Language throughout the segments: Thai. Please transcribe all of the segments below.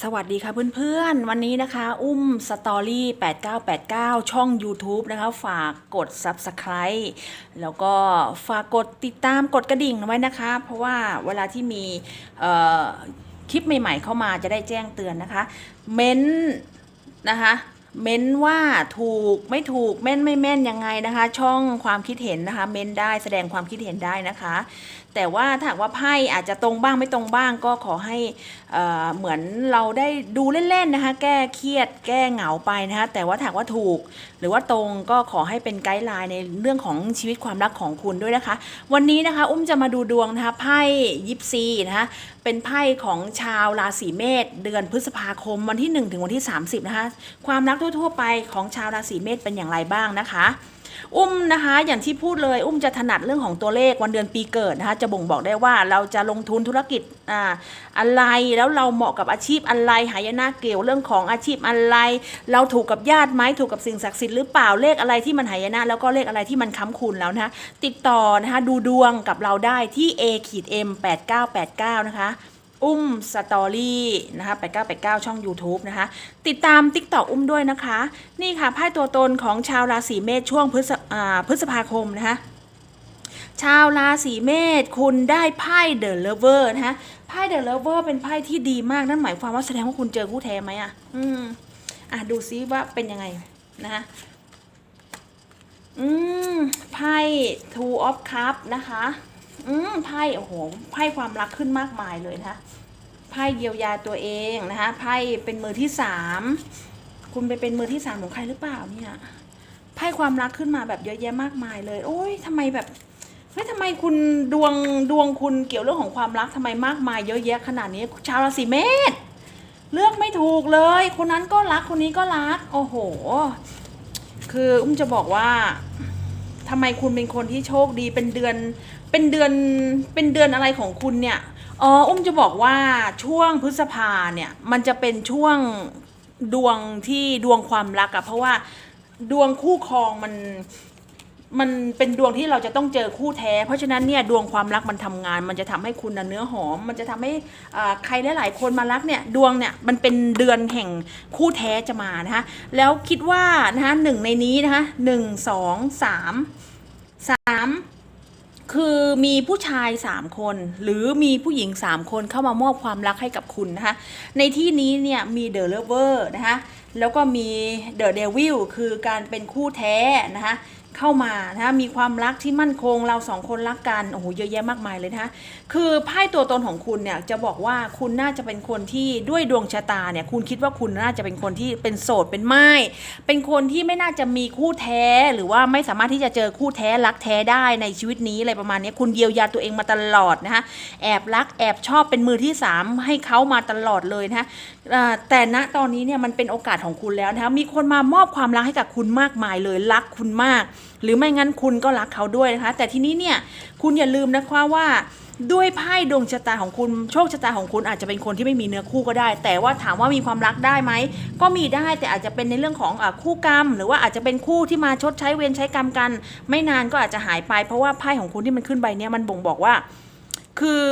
สวัสดีค่ะเพื่อนๆ วันนี้นะคะ อุ้มสตอรี่8989 ช่อง YouTube นะคะ ฝากกด Subscribe แล้วก็ฝากกดติดตามกดกระดิ่งไว้นะคะ เพราะว่าเวลาที่มีคลิปใหม่ๆเข้ามาจะได้แจ้งเตือนนะคะ เม้นนะคะเม้นว่าถูกไม่ถูกแม่นไม่แม่นยังไงนะคะ ช่องความคิดเห็นนะคะ เม้นได้แสดงความคิดเห็นได้นะคะ แต่ว่าถ้าว่าไพ่อาจจะตรงบ้างไม่ตรงบ้าง ก็ขอให้เอ่อเหมือนเราได้ดูเล่นๆนะคะ แก้เครียด แก้เหงาไปนะคะแต่ว่าถ้าว่าถูก หรือว่าตรงก็ขอให้เป็นไกด์ไลน์ในเรื่องของชีวิตความรักของคุณด้วยนะคะ วันนี้นะคะอุ้มจะมาดูดวงนะคะไพ่ยิปซีนะคะเป็นไพ่ของชาวราศีเมษเดือนพฤษภาคมวันที่ 1 ถึงวันที่ 30 นะคะ ความรักทั่วๆไปของชาวราศีเมษเป็นอย่างไรบ้างนะคะ อุ้มนะคะอย่างที่พูดเลยอุ้มจะถนัดเรื่องของตัวเลขวันเดือนปีเกิดนะคะจะบ่งบอกได้ว่าเราจะลงทุนธุรกิจอ่าอะไรแล้วเราเหมาะกับอาชีพอะไรหายนะเกี่ยวเรื่องของอาชีพอะไร เราถูกกับญาติไหมถูกกับสิ่งศักดิ์สิทธิ์หรือเปล่าเลขอะไรที่มันหายนะแล้วก็เลขอะไรที่มันค้ำคุณแล้วนะคะติดต่อนะคะดูดวงกับเราได้ที่ a ขีด m 8989นะคะ อุ้มสตอรี่นะคะ8989 ช่อง YouTube นะคะ ติดตาม TikTok อุ้มด้วยนะคะ นี่ค่ะไพ่ตัวตนของชาวราศีเมษช่วงพฤษพฤษภาคมนะคะชาวราศีเมษคุณได้ไพ่เดอะเลเวอร์นะคะไพ่เดอะเลเวอร์เป็นไพ่ที่ดีมากนั่นหมายความว่าแสดงว่าคุณเจอคู่แท้ไหมอะ อืมอะดูซิว่าเป็นยังไงนะคะอืมไพ่ two of cup นะคะ อืมไพ่โอ้โหไพ่ความรักขึ้นมากมายเลยนะคะไพ่เยียวยาตัวเองนะคะไพ่เป็นมือที่สามคุณไปเป็นมือที่สามของใครหรือเปล่าเนี่ยไพ่ความรักขึ้นมาแบบเยอะแยะมากมายเลย โอ้ยทำไมแบบเฮ้ยทำไมคุณดวงดวงคุณเกี่ยวเรื่องของความรักทำไมมากมายเยอะแยะขนาดนี้ชาวราศีเมษเลือกไม่ถูกเลย คนนั้นก็รักคนนี้ก็รัก โอ้โห คืออุ้มจะบอกว่า ทำไมคุณเป็นคนที่โชคดีเป็นเดือน เป็นเดือน เป็นเดือนอะไรของคุณเนี่ย อ๋อ อุ้มจะบอกว่าช่วงพฤษภาเนี่ย มันจะเป็นช่วงดวงที่ดวงความรักอะเพราะว่าดวงคู่ครองมัน มันเป็นดวงที่เราจะต้องเจอคู่แท้ เพราะฉะนั้นเนี่ยดวงความรักมันทำงาน มันจะทำให้คุณเนื้อหอม มันจะทำให้ใครหลายๆคนมารักเนี่ยดวงเนี่ยมันเป็นเดือนแห่งคู่แท้จะมานะคะแล้วคิดว่านะคะหนึ่งในนี้นะคะหนึ่งสองสามสามคือมีผู้ชายสามคน หรือมีผู้หญิงสามคนเข้ามามอบความรักให้กับคุณนะคะในที่นี้เนี่ยมีเดอะเลเวอร์นะคะแล้วก็มีเดอะเดวิลคือการเป็นคู่แท้นะคะ เข้ามานะคะมีความรักที่มั่นคงเราสองคนรักกันโอ้โหเยอะแยะมากมายเลยนะคะคือไพ่ตัวตนของคุณเนี่ยจะบอกว่าคุณน่าจะเป็นคนที่ด้วยดวงชะตาเนี่ยคุณคิดว่าคุณน่าจะเป็นคนที่เป็นโสดเป็นไม้เป็นคนที่ไม่น่าจะมีคู่แท้ หรือว่าไม่สามารถที่จะเจอคู่แท้รักแท้ได้ในชีวิตนี้อะไรประมาณนี้คุณเยียวยาตัวเองมาตลอดนะคะแอบรักแอบชอบเป็นมือที่สามให้เขามาตลอดเลยนะคะแต่ณตอนนี้เนี่ยมันเป็นโอกาสของคุณแล้วนะคะมีคนมามอบความรักให้กับคุณมากมายเลยรักคุณมากหรือไม่งั้นคุณก็รักเขาด้วยนะคะ แต่ทีนี้เนี่ยคุณอย่าลืมนะคะว่าด้วยไพ่ดวงชะตาของคุณโชคชะตาของคุณอาจจะเป็นคนที่ไม่มีเนื้อคู่ก็ได้ แต่ว่าถามว่ามีความรักได้ไหมก็มีได้แต่อาจจะเป็นในเรื่องของอคู่กรรม หรือว่าอาจจะเป็นคู่ที่มาชดใช้เวรใช้กรรมกัน ไม่นานก็อาจจะหายไปเพราะว่าไพ่ของคุณที่มันขึ้นใบเนี้ยมันบ่งบอกว่า คือ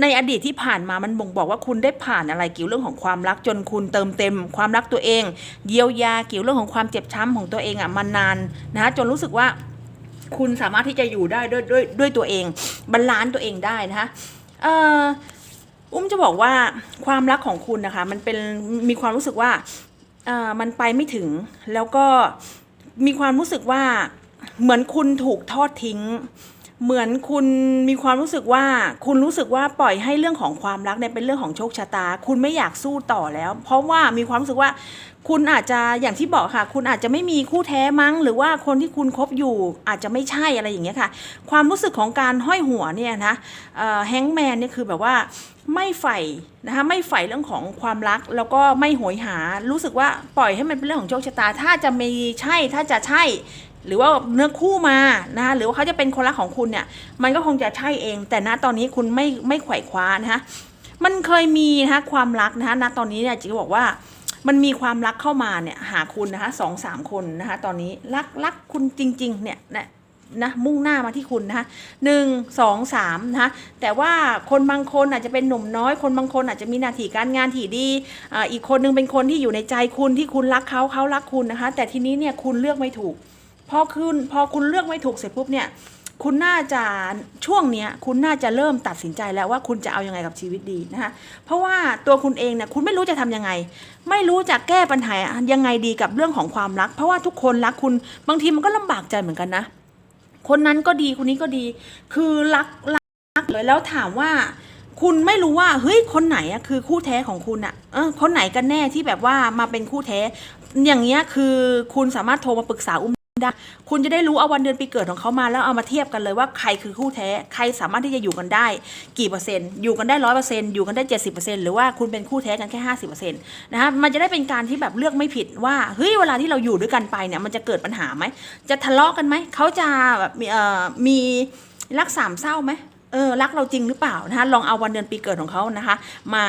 ในอดีตที่ผ่านมามันบ่งบอกว่าคุณได้ผ่านอะไรเกี่ยวเรื่องของความรักจนคุณเติมเต็ม ความรักตัวเอง เยียวยาเกี่ยวเรื่องของความเจ็บช้ำของตัวเองอะมานานนะจนรู้สึกว่าคุณสามารถที่จะอยู่ได้ด้วยด้วยด้วยตัวเองบรรลานซ์ตัวเองได้นะคะเอ่ออุ้มจะบอกว่าความรักของคุณนะคะ มันเป็นมีความรู้สึกว่าเอ่อมันไปไม่ถึง แล้วก็มีความรู้สึกว่าเหมือนคุณถูกทอดทิ้ง เหมือนคุณมีความรู้สึกว่า คุณรู้สึกว่าปล่อยให้เรื่องของความรักเนี่ยเป็นเรื่องของโชคชะตา คุณไม่อยากสู้ต่อแล้ว เพราะว่ามีความรู้สึกว่าคุณอาจจะอย่างที่บอกค่ะ คุณอาจจะไม่มีคู่แท้มั้ง หรือว่าคนที่คุณคบอยู่อาจจะไม่ใช่อะไรอย่างเงี้ยค่ะ ความรู้สึกของการห้อยหัวเนี่ยนะแฮงแมนเนี่ยคือแบบว่าไม่ใฝ่นะคะไม่ใฝ่เรื่องของความรักแล้วก็ไม่โหยหารู้สึกว่าปล่อยให้มันเป็นเรื่องของโชคชะตา ถ้าจะมีใช่ถ้าจะใช่ หรือว่าเนื้อคู่มานะคะหรือว่าเขาจะเป็นคนรักของคุณเนี่ย มันก็คงจะใช่เอง แต่ณตอนนี้คุณไม่ไม่ไขว่คว้านะคะมันเคยมีนะคะความรักนะคะณตอนนี้เนี่ยจิจะบอกว่ามันมีความรักเข้ามาเนี่ยหาคุณนะคะสองสามคนนะคะตอนนี้รักรักคุณจริง ๆ เนี่ยเนี่ยนะมุ่งหน้ามาที่คุณนะคะหนึ่งสองสามนะคะแต่ว่าคนบางคนอาจจะเป็นหนุ่มน้อย คนบางคนอาจจะมีหน้าที่การงานที่ดีอ่าอีกคนนึงเป็นคนที่อยู่ในใจคุณที่คุณรักเขาเขารักคุณนะคะ แต่ทีนี้เนี่ยคุณเลือกไม่ถูก พอคุณพอคุณเลือกไม่ถูกเสร็จปุ๊บเนี่ยคุณน่าจะช่วงเนี้ยคุณน่าจะเริ่มตัดสินใจแล้วว่าคุณจะเอายังไงกับชีวิตดีนะคะเพราะว่าตัวคุณเองเนี่ยคุณไม่รู้จะทำยังไง ไม่รู้จะแก้ปัญหายังไงดีกับเรื่องของความรัก เพราะว่าทุกคนรักคุณบางทีมันก็ลำบากใจเหมือนกันนะ คนนั้นก็ดีคนนี้ก็ดี คือรักรักรักเลยแล้วถามว่าคุณไม่รู้ว่าเฮ้ยคนไหนอะคือคู่แท้ของคุณอะเออคนไหนกันแน่ที่แบบว่ามาเป็นคู่แท้ อย่างเงี้ยคือคุณสามารถโทรมาปรึกษาอุ้ม ได้คุณจะได้รู้เอาวันเดือนปีเกิดของเขามาแล้วเอามาเทียบกันเลยว่าใครคือคู่แท้ใครสามารถที่จะอยู่กันได้ กี่เปอร์เซ็นต์อยู่กันได้ร้อยเปอร์เซ็นต์อยู่กันได้เจ็ดสิบเปอร์เซ็นต์หรือว่าคุณเป็นคู่แท้กันแค่ห้าสิบเปอร์เซ็นต์นะคะมันจะได้เป็นการที่แบบเลือกไม่ผิดว่าเฮ้ยเวลาที่เราอยู่ด้วยกันไปเนี่ยมันจะเกิดปัญหาไหมจะทะเลาะกันไหมเขาจะแบบมีเอ่อมีรักสามเศร้าไหมเออรักเราจริงหรือเปล่านะคะลองเอาวันเดือนปีเกิดของเขานะคะ มา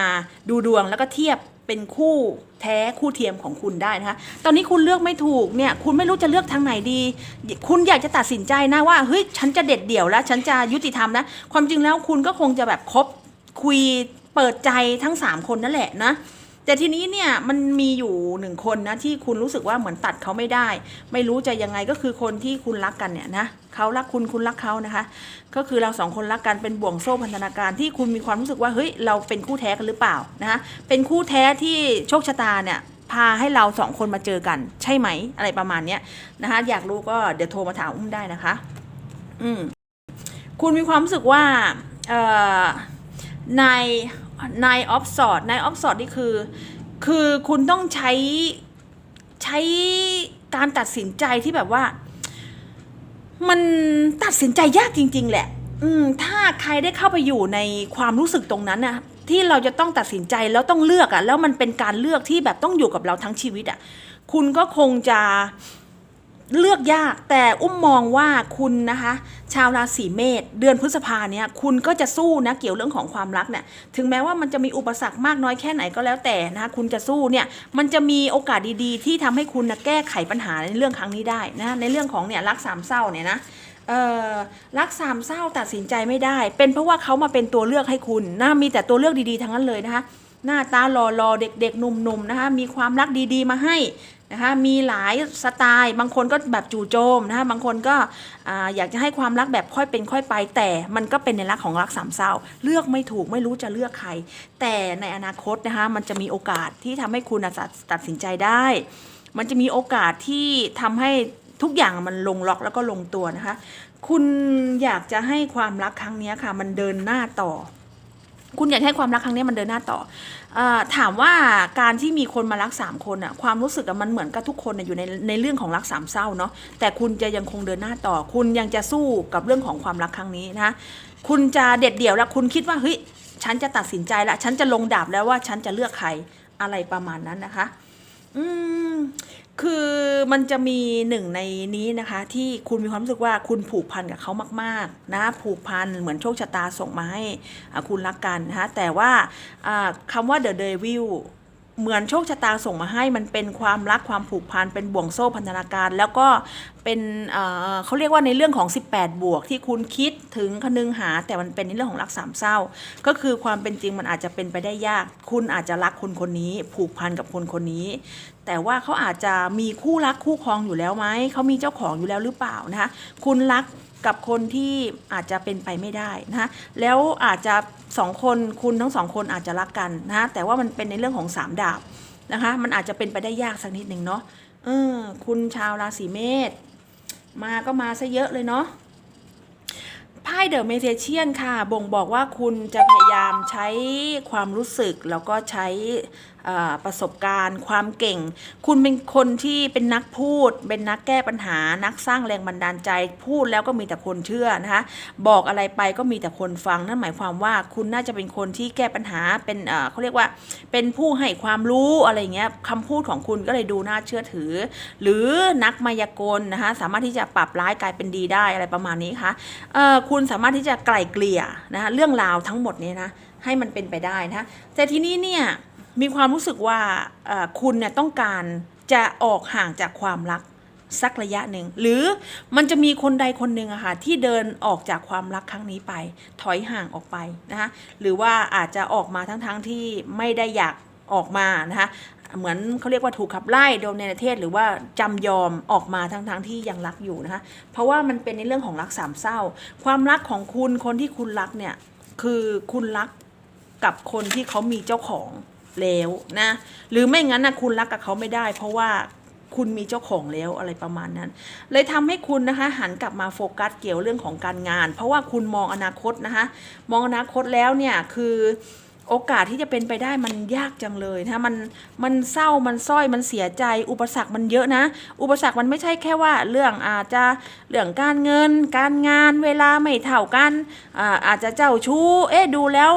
ดูดวงแล้วก็เทียบ เป็นคู่แท้คู่เทียมของคุณได้นะคะ ตอนนี้คุณเลือกไม่ถูกเนี่ยคุณไม่รู้จะเลือกทางไหนดี คุณอยากจะตัดสินใจนะว่าเฮ้ยฉันจะเด็ดเดี่ยวแล้ว ฉันจะยุติธรรมนะความจริงแล้วคุณก็คงจะแบบคบคุยเปิดใจทั้งสามคนนั่นแหละนะ แต่ทีนี้เนี่ยมันมีอยู่หนึ่งคนนะที่คุณรู้สึกว่าเหมือนตัดเขาไม่ได้ ไม่รู้จะยังไงก็คือคนที่คุณรักกันเนี่ยนะเขารักคุณคุณรักเขานะคะ ก็คือเราสองคนรักกันเป็นบ่วงโซ่พันธนาการที่คุณมีความรู้สึกว่าเฮ้ยเราเป็นคู่แท้กันหรือเปล่านะคะเป็นคู่แท้ที่โชคชะตาเนี่ยพาให้เราสองคนมาเจอกันใช่ไหม อะไรประมาณเนี้ยนะคะอยากรู้ก็เดี๋ยวโทรมาถามอุ้มได้นะคะ อืมคุณมีความรู้สึกว่าเอ่อน นายออฟสอดนายออฟสอดนี่คือ คือคุณต้องใช้ใช้การตัดสินใจที่แบบว่า มันตัดสินใจยากจริง ๆ แหละ อืม ถ้าใครได้เข้าไปอยู่ในความรู้สึกตรงนั้นนะที่เราจะต้องตัดสินใจแล้วต้องเลือกอะแล้วมันเป็นการเลือกที่แบบต้องอยู่กับเราทั้งชีวิตอะ คุณก็คงจะ เลือกยากแต่อุ้มมองว่าคุณนะคะ ชาวราศีเมษเดือนพฤษภาเนี่ยคุณก็จะสู้นะเกี่ยวเรื่องของความรักเนี่ยถึงแม้ว่ามันจะมีอุปสรรคมากน้อยแค่ไหนก็แล้วแต่นะคะคุณจะสู้เนี่ยมันจะมีโอกาสดีๆ ที่ทำให้คุณนะแก้ไขปัญหาในเรื่องครั้งนี้ได้นะในเรื่องของเนี่ยรักสามเศร้าเนี่ยนะเอ่อรักสามเศร้าตัดสินใจไม่ได้ เป็นเพราะว่าเขามาเป็นตัวเลือกให้คุณนะมีแต่ตัวเลือกดีๆทั้งนั้นเลยนะคะหน้าตาหล่อๆเด็กๆหนุ่มๆนะคะมีความรักดีๆมาให้ นะคะมีหลายสไตล์ บางคนก็แบบจู่โจมนะคะบางคนก็ออยากจะให้ความรักแบบค่อยเป็นค่อยไป แต่มันก็เป็นในรักของรักสามเศร้า เลือกไม่ถูกไม่รู้จะเลือกใคร แต่ในอนาคตนะคะมันจะมีโอกาสที่ทำให้คุณตัดตัดสินใจได้ มันจะมีโอกาสที่ทำให้ทุกอย่างมันลงล็อกแล้วก็ลงตัวนะคะ คุณอยากจะให้ความรักครั้งนี้ค่ะ มันเดินหน้าต่อ คุณอยากให้ความรักครั้งนี้มันเดินหน้าต่ออถามว่าการที่มีคนมารักสามคนอะความรู้สึกมันเหมือนกับทุกคนอยู่ในในเรื่องของรักสามเศร้าเนาะแต่คุณจะยังคงเดินหน้าต่อ คุณยังจะสู้กับเรื่องของความรักครั้งนี้นะคุณจะเด็ดเดี่ยวแล้วคุณคิดว่าเฮ้ยฉันจะตัดสินใจละฉันจะลงดาบแล้วว่าฉันจะเลือกใครอะไรประมาณนั้นนะคะ อืม คือมันจะมีหนึ่งในนี้นะคะ ที่คุณมีความรู้สึกว่าคุณผูกพันกับเขามาก ๆ นะผูกพันเหมือนโชคชะตาส่งมาให้คุณรักกันนะคะแต่ว่าอ่าคำว่า The Devil เหมือนโชคชะตาส่งมาให้มันเป็นความรักความผูกพันเป็นบ่วงโซ่พันธนาการ แล้วก็เป็นเเขาเรียกว่าในเรื่องของ 18 บวกที่คุณคิดถึงคนึงหา แต่มันเป็นในเรื่องของรักสามเศร้า ก็คือความเป็นจริงมันอาจจะเป็นไปได้ยาก คุณอาจจะรักคนคนนี้ ผูกพันกับคนคนนี้ แต่ว่าเขาอาจจะมีคู่รักคู่ครองอยู่แล้วไหมเขามีเจ้าของอยู่แล้วหรือเปล่านะคะคุณรักกับคนที่อาจจะเป็นไปไม่ได้นะคะแล้วอาจจะสองคนคุณทั้งสองคนอาจจะรักกันนะคะแต่ว่ามันเป็นในเรื่องของสามดาบนะคะมันอาจจะเป็นไปได้ยากสักนิดหนึ่งเนาะเออคุณชาวราศีเมษมาก็มาซะเยอะเลยเนาะไพ่เดอะเมเ g เชียนค่ะ บ่งบอกว่าคุณจะพยายามใช้ความรู้สึก แล้วก็ใช้ประสบการณ์ ความเก่ง คุณเป็นคนที่เป็นนักพูด เป็นนักแก้ปัญหา นักสร้างแรงบันดาลใจ พูดแล้วก็มีแต่คนเชื่อนะคะบอกอะไรไปก็มีแต่คนฟังนั่นหมายความว่าคุณน่าจะเป็นคนที่แก้ปัญหาเป็นเขาเรียกว่าเป็นผู้ให้ความรู้อะไรเงี้ยคำพูดของคุณก็เลยดูน่าเชื่อถือ หรือนักมายากลนะคะสามารถที่จะปรับร้ายกลายเป็นดีได้อะไรประมาณนี้ค่ะเอ่อคุณสามารถที่จะไกล่เกลี่ยนะคะเรื่องราวทั้งหมดนี้นะให้มันเป็นไปได้นะคะแต่ทีนี้เนี่ย มีความรู้สึกว่าคุณเนี่ยต้องการจะออกห่างจากความรักสักระยะหนึ่ง หรือมันจะมีคนใดคนหนึ่งอะค่ะที่เดินออกจากความรักครั้งนี้ไป ถอยห่างออกไปนะคะหรือว่าอาจจะออกมาทั้งๆทที่ไม่ได้อยากออกมานะคะเหมือนเขาเรียกว่าถูกขับไล่โดนในประเทศ หรือว่าจำยอมออกมาทั้งๆทที่ยังรักอยู่นะคะเพราะว่ามันเป็นในเรื่องของรักสามเศร้า ความรักของคุณคนที่คุณรักเนี่ยคือคุณรักกับคนที่เขามีเจ้าของ แล้วนะ หรือไม่งั้นนะคุณรักกับเขาไม่ได้ เพราะว่าคุณมีเจ้าของแล้วอะไรประมาณนั้น เลยทำให้คุณนะคะหันกลับมาโฟกัสเกี่ยวเรื่องของการงาน เพราะว่าคุณมองอนาคตนะคะ มองอนาคตแล้วเนี่ยคือโอกาสที่จะเป็นไปได้มันยากจังเลยนะคะมันมันเศร้ามันส้อยมันเสียใจ อุปสรรคมันเยอะนะ อุปสรรคมันไม่ใช่แค่ว่าเรื่องอาจจะเรื่องการเงิน การงานเวลาไม่เท่ากันอาอาจจะเจ้าชู้เอ๊ะดูแล้ว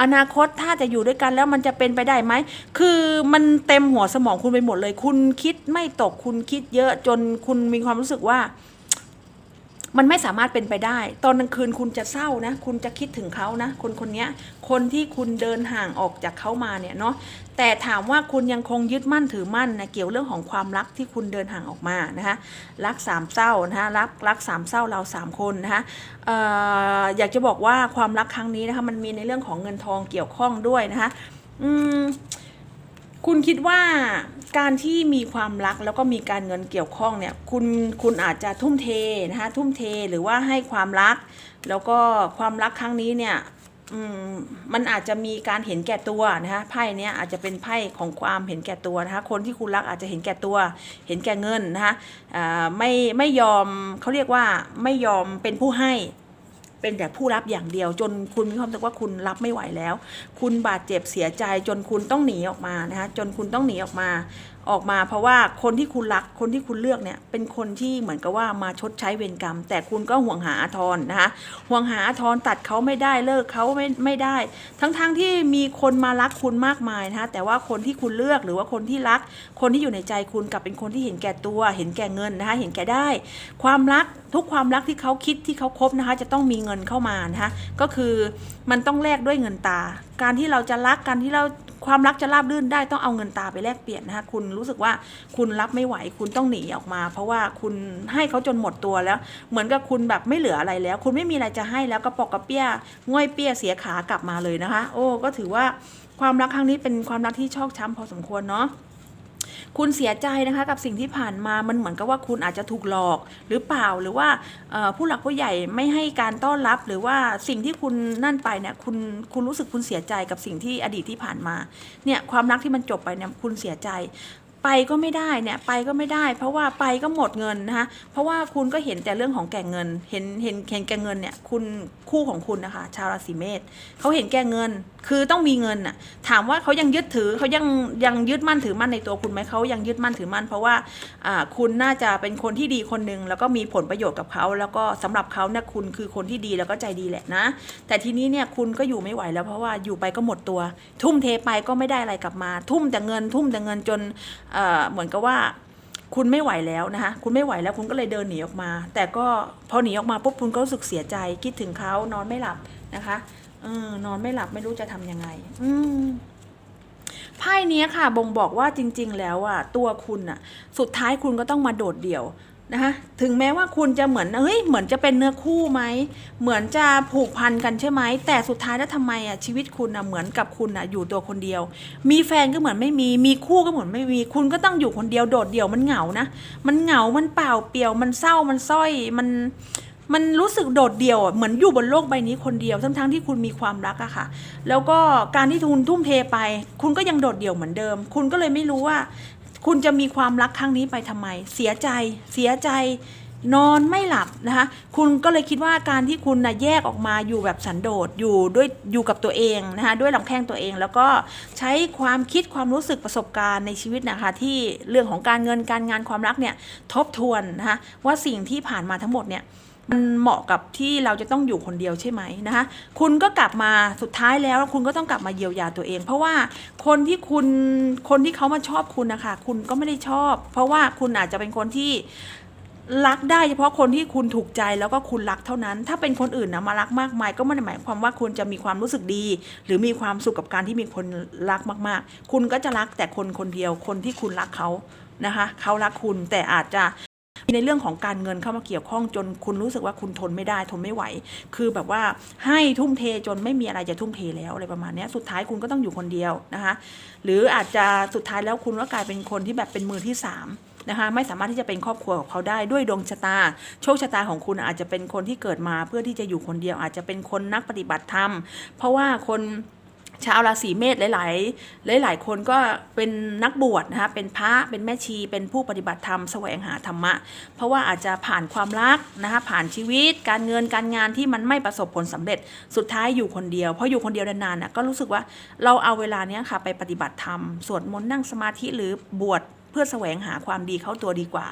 อนาคตถ้าจะอยู่ด้วยกันแล้วมันจะเป็นไปได้ไหม คือมันเต็มหัวสมองคุณไปหมดเลย คุณคิดไม่ตก คุณคิดเยอะจนคุณมีความรู้สึกว่า มันไม่สามารถเป็นไปได้ ตอนกลางคืนคุณจะเศร้านะ คุณจะคิดถึงเขานะ คนคนนี้คนที่คุณเดินห่างออกจากเขามาเนี่ยเนาะแต่ถามว่าคุณยังคงยึดมั่นถือมั่นนะเกี่ยวเรื่องของความรักที่คุณเดินห่างออกมานะคะรักสามเศร้านะคะรักรักสามเศร้าเราสามคนนะคะอออยากจะบอกว่าความรักครั้งนี้นะคะมันมีในเรื่องของเงินทองเกี่ยวข้องด้วยนะคะอืม คุณคิดว่าการที่มีความรักแล้วก็มีการเงินเกี่ยวข้องเนี่ยคุณคุณอาจจะทุ่มเทนะคะทุ่มเทหรือว่าให้ความรัก แล้วก็ความรักครั้งนี้เนี่ยมมันอาจจะมีการเห็นแก่ตัวนะคะไพ่เนี้ยอาจจะเป็นไพ่ของความเห็นแก่ตัวนะคะคนที่คุณรักอาจจะเห็นแก่ตัว เห็นแก่เงินนะคะไม่ไม่ยอมเขาเรียกว่าไม่ยอมเป็นผู้ให้ เป็นแต่ผู้รับอย่างเดียว จนคุณมีความรู้สึกว่าคุณรับไม่ไหวแล้ว คุณบาดเจ็บเสียใจจนคุณต้องหนีออกมานะคะจนคุณต้องหนีออกมา ออกมาเพราะว่าคนที่คุณรักคนที่คุณเลือกเนี่ยเป็นคนที่เหมือนกับว่ามาชดใช้เวรกรรม แต่คุณก็ห่วงหาอาทรนะคะห่วงหาอาทรตัดเขาไม่ได้เลิกเขาไม่ไม่ได้ ทั้งๆทที่มีคนมารักคุณมากมายนะคะแต่ว่าคนที่คุณเลือกหรือว่าคนที่รัก คนที่อยู่ในใจคุณกลับเป็นคนที่เห็นแก่ตัว เห็นแก่เงินนะคะเห็นแก่ได้ ความรักทุกความรักที่เขาคิดที่เขาคบนะคะจะต้องมีเงินเข้ามานะคะก็คือมันต้องแลกด้วยเงินตา การที่เราจะรักการที่เรา ความรักจะราบรื่นได้ต้องเอาเงินตาไปแลกเปลี่ยนนะคะคุณรู้สึกว่าคุณรับไม่ไหวคุณต้องหนีออกมา เพราะว่าคุณให้เขาจนหมดตัวแล้ว เหมือนกับคุณแบบไม่เหลืออะไรแล้ว คุณไม่มีอะไรจะให้แล้วก็ปอกกระเปี้ยง่อยเปี้ยเสียขากลับมาเลยนะคะ โอ้ก็ถือว่าความรักครั้งนี้เป็นความรักที่ชอกช้ำพอสมควรเนาะ คุณเสียใจนะคะกับสิ่งที่ผ่านมามันเหมือนกับว่าคุณอาจจะถูกหลอกหรือเปล่าหรือว่าผู้หลักผู้ใหญ่ไม่ให้การต้อนรับ หรือว่าสิ่งที่คุณนั่นไปเนี่ยคุณคุณรู้สึกคุณเสียใจกับสิ่งที่อดีตที่ผ่านมาเนี่ยความรักที่มันจบไปเนี่ยคุณเสียใจไปก็ไม่ได้เนี่ยไปก็ไม่ได้ เพราะว่าไปก็หมดเงินนะคะเพราะว่าคุณก็เห็นแต่เรื่องของแก่เงิน เห็นเห็นเห็นแก่เงินเนี่ยคุณคู่ของคุณนะคะ ชาวราศีเมษเขาเห็นแก่เงิน คือต้องมีเงินน่ะ ถามว่าเขายังยึดถือเขายังยังยึดมั่นถือมั่นในตัวคุณไหมเขายังยึดมั่นถือมั่น เพราะว่าคุณน่าจะเป็นคนที่ดีคนหนึ่งแล้วก็มีผลประโยชน์กับเขาแล้วก็สำหรับเขาเนี่ยคุณคือคนที่ดีแล้วก็ใจดีแหละนะ แต่ทีนี้เนี่ยคุณก็อยู่ไม่ไหวแล้วเพราะว่าอยู่ไปก็หมดตัว ทุ่มเทไปก็ไม่ได้อะไรกลับมา ทุ่มแต่เงิน ทุ่มแต่เงินจนเอ่อเหมือนกับว่าคุณไม่ไหวแล้วนะคะคุณไม่ไหวแล้วคุณก็เลยเดินหนีออกมา แต่ก็พอหนีออกมาปุ๊บคุณก็รู้สึกเสียใจคิดถึงเขานอนไม่หลับนะคะ เออนอนไม่หลับไม่รู้จะทำยังไง อืมไพ่นี้ค่ะ บ่งบอกว่าจริง ๆ แล้วอะตัวคุณอะ สุดท้ายคุณก็ต้องมาโดดเดี่ยวนะคะถึงแม้ว่าคุณจะเหมือนเฮ้ยเหมือนจะเป็นเนื้อคู่ไหมเหมือนจะผูกพันกันใช่ไหมแต่สุดท้ายแล้วทำไมอะชีวิตคุณอะเหมือนกับคุณอะอยู่ตัวคนเดียว มีแฟนก็เหมือนไม่มี มีคู่ก็เหมือนไม่มี คุณก็ต้องอยู่คนเดียวโดดเดี่ยวมันเหงานะ มันเหงามันเปล่าเปลี่ยวมันเศร้ามันส้อยมัน มันรู้สึกโดดเดี่ยวเหมือนอยู่บนโลกใบนี้คนเดียวทั้งๆที่คุณมีความรักอะค่ะ แล้วก็การที่ทุนทุ่มเทไป คุณก็ยังโดดเดี่ยวเหมือนเดิม คุณก็เลยไม่รู้ว่า คุณจะมีความรักครั้งนี้ไปทำไม เสียใจ เสียใจ นอนไม่หลับนะคะ คุณก็เลยคิดว่าการที่คุณนะแยกออกมาอยู่แบบสันโดษอยู่ด้วยอยู่กับตัวเองนะคะด้วยลำแข้งตัวเอง แล้วก็ใช้ความคิดความรู้สึกประสบการณ์ในชีวิตนะคะ ที่เรื่องของการเงินการงานความรักเนี่ยทบทวนนะคะว่าสิ่งที่ผ่านมาทั้งหมดเนี่ย มันเหมาะกับที่เราจะต้องอยู่คนเดียวใช่ไหมนะคะคุณก็กลับมาสุดท้ายแล้วคุณก็ต้องกลับมาเยียวยาตัวเอง เพราะว่าคนที่คุณคนที่เขามาชอบคุณนะคะคุณก็ไม่ได้ชอบ เพราะว่าคุณอาจจะเป็นคนที่รักได้เฉพาะคนที่คุณถูกใจแล้วก็คุณรักเท่านั้น ถ้าเป็นคนอื่นนะมารักมากมาย ก็ไม่ได้หมายความว่าคุณจะมีความรู้สึกดี หรือมีความสุขกับการที่มีคนรักมาก ๆ คุณก็จะรักแต่คนคนเดียวคนที่คุณรักเขานะคะเขารักคุณแต่อาจจะ ในเรื่องของการเงินเข้ามาเกี่ยวข้องจนคุณรู้สึกว่าคุณทนไม่ได้ทนไม่ไหว คือแบบว่าให้ทุ่มเทจนไม่มีอะไรจะทุ่มเทแล้วอะไรประมาณนี้สุดท้ายคุณก็ต้องอยู่คนเดียวนะคะหรืออาจจะสุดท้ายแล้วคุณก็กลายเป็นคนที่แบบเป็นมือที่สามนะคะไม่สามารถที่จะเป็นครอบครัวของเขาได้ด้วยดวงชะตา โชคชะตาของคุณอาจจะเป็นคนที่เกิดมาเพื่อที่จะอยู่คนเดียวอาจจะเป็นคนนักปฏิบัติธรรม เพราะว่าคน ชาวราศีเมษหลาย ๆ หลาย ๆ คนก็เป็นนักบวชนะคะเป็นพระเป็นแม่ชีเป็นผู้ปฏิบัติธรรมแสวงหาธรรมะ เพราะว่าอาจจะผ่านความรักนะคะผ่านชีวิต การเงินการงานที่มันไม่ประสบผลสำเร็จสุดท้ายอยู่คนเดียวเพราะอยู่คนเดียวนานๆน่ะก็รู้สึกว่าเราเอาเวลาเนี้ยค่ะไปปฏิบัติธรรมสวดมนต์นั่งสมาธิหรือบวช เพื่อแสวงหาความดีเข้าตัวดีกว่า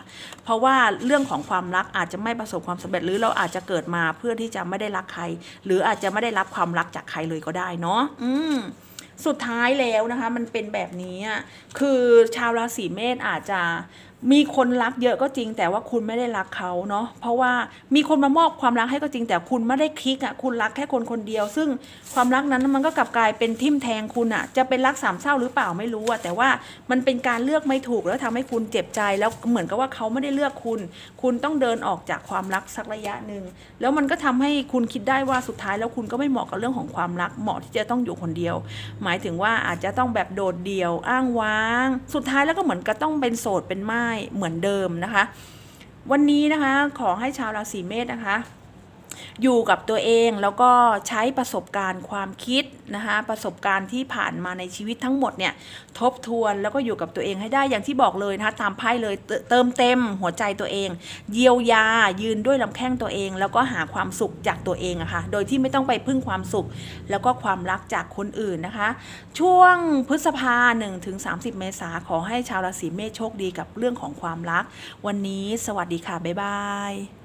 เพราะว่าเรื่องของความรักอาจจะไม่ประสบความสำเร็จหรือเราอาจจะเกิดมาเพื่อที่จะไม่ได้รักใคร หรืออาจจะไม่ได้รับความรักจากใครเลยก็ได้เนาะอืมสุดท้ายแล้วนะคะ มันเป็นแบบนี้คือชาวราศีเมษอาจจะ มีคนรักเยอะก็จริง แต่ว่าคุณไม่ได้รักเขาเนาะเพราะว่ามีคนมามอบความรักให้ก็จริง แต่คุณไม่ได้คลิกอะคุณรักแค่คนคนเดียว ซึ่งความรักนั้นมันก็กลับกลายเป็นทิ่มแทงคุณอะ จะเป็นรักสามเศร้าหรือเปล่าไม่รู้อะแต่ว่ามันเป็นการเลือกไม่ถูกแล้วทำให้คุณเจ็บใจ แล้วเหมือนกับว่าเขาไม่ได้เลือกคุณ คุณต้องเดินออกจากความรักสักระยะหนึ่งแล้วมันก็ทำให้คุณคิดได้ว่าสุดท้ายแล้วคุณก็ไม่เหมาะกับเรื่องของความรักเหมาะที่จะต้องอยู่คนเดียว หมายถึงว่าอาจจะต้องแบบโดดเดี่ยวอ้างว้าง สุดท้ายแล้วก็เหมือนกับต้องเป็นโสดเป็นไม้เหมือนเดิมนะคะ วันนี้นะคะขอให้ชาวราศีเมษนะคะ อยู่กับตัวเองแล้วก็ใช้ประสบการณ์ความคิดนะคะประสบการณ์ที่ผ่านมาในชีวิตทั้งหมดเนี่ยทบทวนแล้วก็อยู่กับตัวเองให้ได้อย่างที่บอกเลยนะคะตามไพ่เลยเติเติมเต็มหัวใจตัวเอง เยียวยายืนด้วยลำแข้งตัวเอง แล้วก็หาความสุขจากตัวเองอะค่ะโดยที่ไม่ต้องไปพึ่งความสุข แล้วก็ความรักจากคนอื่นนะคะ ช่วงพฤษภา1ถึง30 เมษาขอให้ชาวราศีเมษโชคดีกับเรื่องของความรัก วันนี้สวัสดีค่ะ บ๊ายบาย